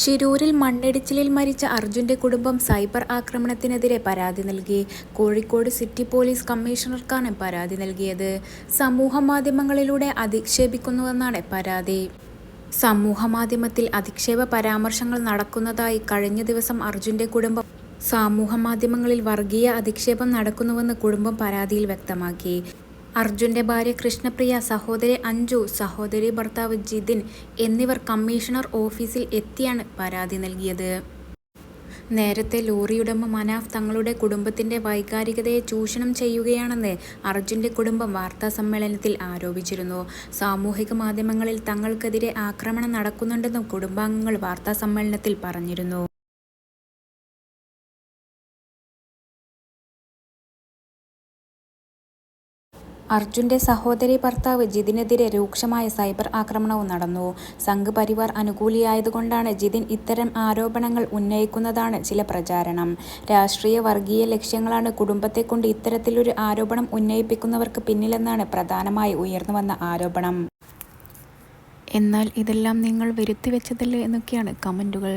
ശിരൂരിൽ മണ്ണിടിച്ചിലിൽ മരിച്ച അർജുന്റെ കുടുംബം സൈബർ ആക്രമണത്തിനെതിരെ പരാതി നൽകി. കോഴിക്കോട് സിറ്റി പോലീസ് കമ്മീഷണർക്കാണ് പരാതി നൽകിയത്. സമൂഹ മാധ്യമങ്ങളിലൂടെ അധിക്ഷേപിക്കുന്നുവെന്നാണ് പരാതി. സമൂഹമാധ്യമത്തിൽ അധിക്ഷേപ പരാമർശങ്ങൾ നടക്കുന്നതായി കഴിഞ്ഞ ദിവസം അർജുന്റെ കുടുംബം സാമൂഹ മാധ്യമങ്ങളിൽ വർഗീയ അധിക്ഷേപം നടക്കുന്നുവെന്ന് കുടുംബം പരാതിയിൽ വ്യക്തമാക്കി. അർജുന്റെ ഭാര്യ കൃഷ്ണപ്രിയ സഹോദരി അഞ്ജു സഹോദരി ഭർത്താവ് ജിതിൻ എന്നിവർ കമ്മീഷണർ ഓഫീസിൽ എത്തിയാണ് പരാതി നൽകിയത്. നേരത്തെ ലോറിയുടമ മനാഫ് തങ്ങളുടെ കുടുംബത്തിന്റെ വൈകാരികതയെ ചൂഷണം ചെയ്യുകയാണെന്ന് അർജുന്റെ കുടുംബം വാർത്താ സമ്മേളനത്തിൽ ആരോപിച്ചിരുന്നു. സാമൂഹിക മാധ്യമങ്ങളിൽ തങ്ങൾക്കെതിരെ ആക്രമണം നടക്കുന്നുണ്ടെന്നും കുടുംബാംഗങ്ങൾ വാർത്താ സമ്മേളനത്തിൽ പറഞ്ഞിരുന്നു. അർജുന്റെ സഹോദരി ഭർത്താവ് ജിതിനെതിരെ രൂക്ഷമായ സൈബർ ആക്രമണവും നടന്നു. സംഘ് പരിവാർ അനുകൂലിയായതുകൊണ്ടാണ് ജിതിൻ ഇത്തരം ആരോപണങ്ങൾ ഉന്നയിക്കുന്നതാണ് ചില പ്രചാരണം. രാഷ്ട്രീയ വർഗീയ ലക്ഷ്യങ്ങളാണ് കുടുംബത്തെ കുടുംബത്തെക്കൊണ്ട് ഇത്തരത്തിലൊരു ആരോപണം ഉന്നയിപ്പിക്കുന്നവർക്ക് പിന്നിലെന്നാണ് പ്രധാനമായി ഉയർന്നുവന്ന ആരോപണം. എന്നാൽ ഇതെല്ലാം നിങ്ങൾ വരുത്തിവെച്ചതല്ലേ എന്നൊക്കെയാണ് കമന്റുകൾ.